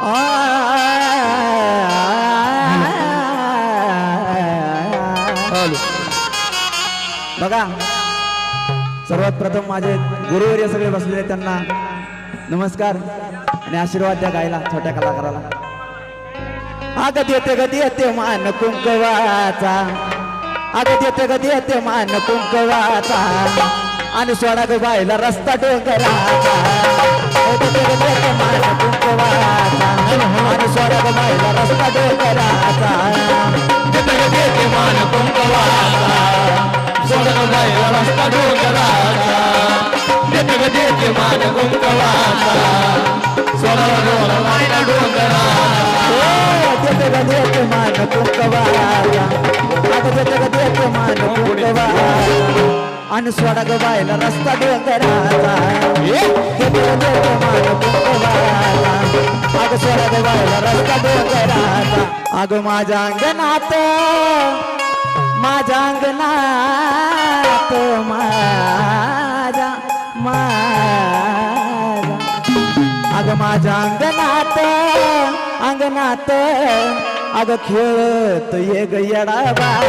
बघा सर्वात प्रथम माझे गुरुवर्य सगळे बसलेले त्यांना नमस्कार आणि आशीर्वाद द्या गायला छोट्या कलाकाराला. आग देते गती येते मान कुंकवाचा. आग देते गती येते मान कुंकवाचा. आणि सोडा ग बायला रस्ता डोंगराचा. मान कुंकवाचा आणि सोडा मान कुंकवाचा आणि सोडा ग बायला रस्ता डोंगराचा. देते ग देते मान कुंकवाचा आग सोडा ग बायला रस्ता डोंगराचा. अग माझ्या अंगणात माझ्या अंगणात माझ्या माझ्या. अग माझ्या अंगणात अंगणात अग खेळत ये ग येडा बाय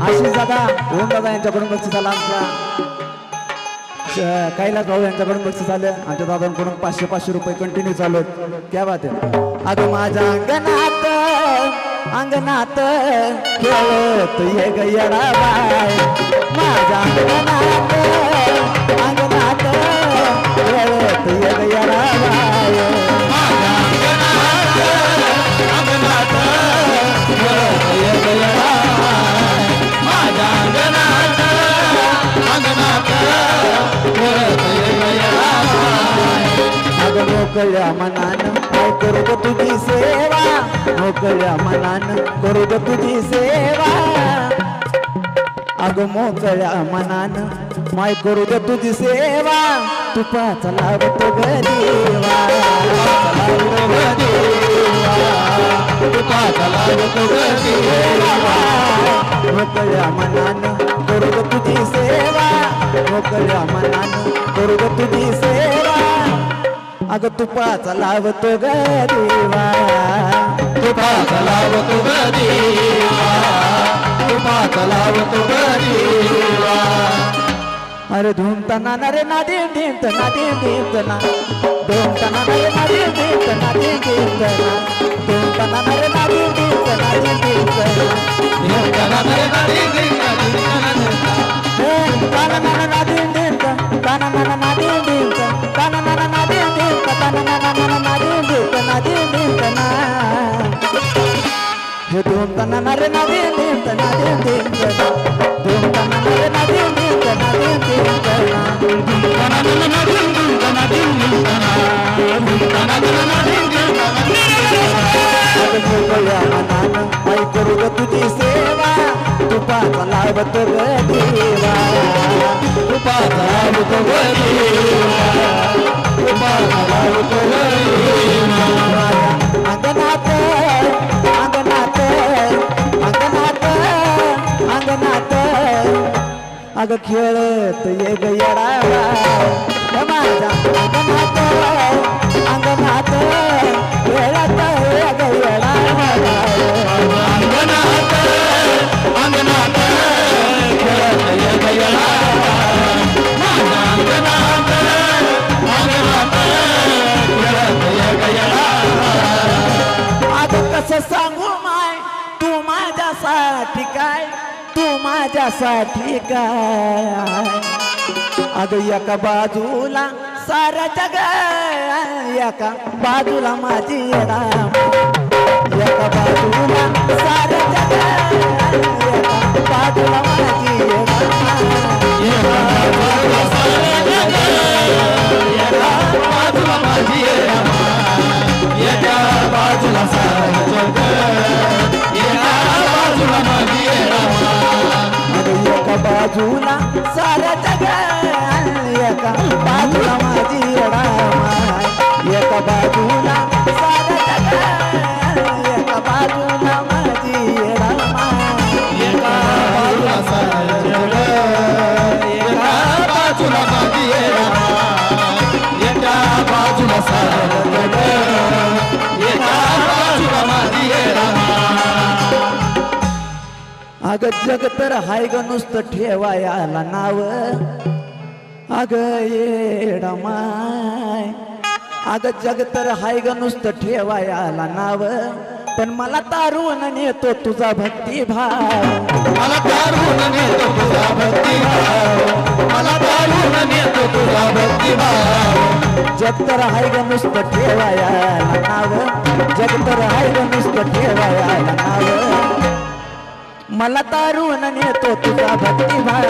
आशिष दादा ओम दादा यांच्याकडून बक्षीस आला आमच्या. कैलास भाऊ यांच्याकडून बक्षीस आलं. आमच्या दादांकडून पाचशे पाचशे रुपये कंटिन्यू चालू आहेत. क्या बात अगं माझ्या अंगणात अंगणात खेळत ये गयडा बाय मोकळ्या मनान काय करू ग तुझी सेवा? मोकळ्या मनान करू ग तुझी सेवा? अगं मोकळ्या मनान माय करू ग तुझी सेवा? तुपा लावतो ग मोकळ्या मनान करू ग तुझी सेवा? मोकळ्या मनान करू ग तुझी अग तुपाचा लावतो ग देवा तुपाचा लावतो ग देवा, तुपाचा लावतो ग देवा. अरे धुमताना ना रे ना देव देव तना देव देव तना धूमताना ना रे ना देव देव तना देव देव तना धूमताना ना रे ना देव देव देव देव तना ना रे ना धिंगणा, धिंगणा धिंगणा. हे ना ना ना देव देव ताना ना ना ना देव देव ताना ना ना ना देव हे ना रे ना देव देव तना देव देव तना ना तना मोकळ्या मनानं करू ग तुझी सेवा. तुपाचा लावत ग देवा. तुपाचा लावतो ग देवा, तुपाचा ग देवा. अग खेळत ये ग येडा माझ्या अंगणात अंगणात खेळत ये ग येडा अंगणात अंगणात खेळत एक येडा. माझ्या अंगणात अंगणात खेळत एक येडा. आता कसं सांगू माय तू माझ्यासाठी काय तू माझ्यासाठी काय? अग एका बाजूला सारा जग एका बाजूला माझी येडा एका बाजूला सारा बाजूला साऱ्या जगात एका बाजूला माझी येडा एका बाजूला साऱ्या जगात एका बाजूला माझी येडा एका बाजूला सारं अग जग तर हाय ग नुसतं ठेवायाला नाव. अग येडा माय. अग जग तर हाय ग नुसतं ठेवायाला नाव. पण मला तारून नेतो तुझा भक्ती भाव. मला तारून नेतो तुझा भक्तिभाव मला तारून नेतो तुझा भक्तिभाव जग तर हाय ग नुसतं ठेवायाला नाव. जग तर हाय ग नुसतं ठेवायाला नाव. मला तारून नेतो तुझा भक्ती भाव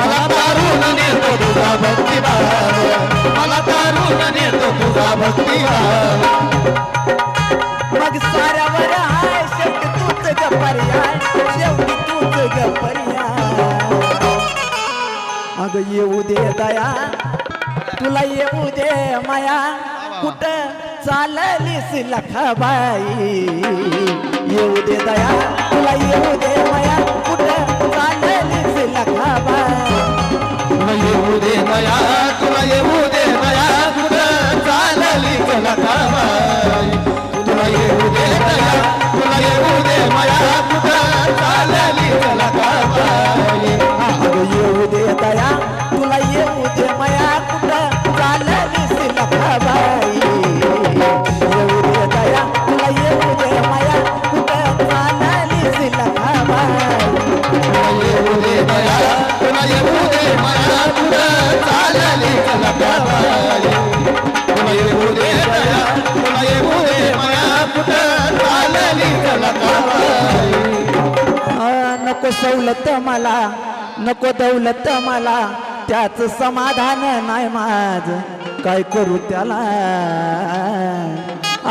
मला तारून नेतो तुझा भक्तिभाव मला तारून नेतो तुझा भक्तिभाव मग साऱ्यावर हाय शेवटी तूच ग पर्याय. शेवटी तूच ग पर्याय. अग येऊ दे दया. तुला येऊ दे माया. कुठं चाललीस लखाबाई? येऊ दे दया तुला येऊ दे माया कुठं चाललीस लखाबा तुला येऊ दे दया तुला चालली तुला येऊ दे दया तुला येऊ दे माया कुठं चालली नको सवलत मला नको दौलत मला त्याच समाधान नाही माझ. काय करू त्याला?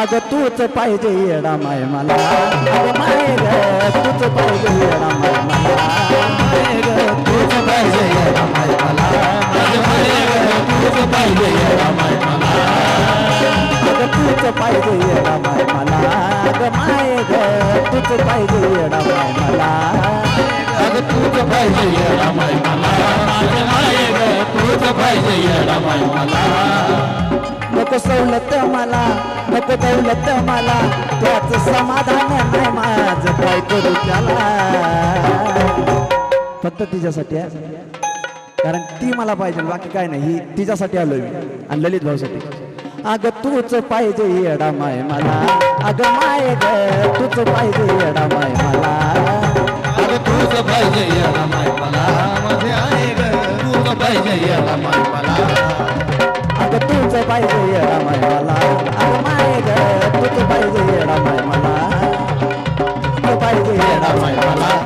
अग तूच पाहिजे येडा माय मला अग माय ग तूच पाहिजे येडा माय मला माय ग तूच पाहिजे येडा माय मला माये ग, तूच पाहिजे येडा माय मला अग तूच पाहिजे येडा माय मला अग माय ग तूच पाहिजे येडा माय मला अग तूच पाहिजे येडा माय मला माये ग तूच पाहिजे येडा माय मला नको सवलत मला. दौलत मला त्याच समाधान नाही माझ. काय करू त्याला? फक्त तिच्यासाठी आहे. कारण ती मला पाहिजे बाकी काय नाही. ही तिच्यासाठी आलोय मी आणि ललित भाऊसाठी. अग तूच पाहिजे येडा माय मला. अग माय ग तूच पाहिजे येडा माय मला.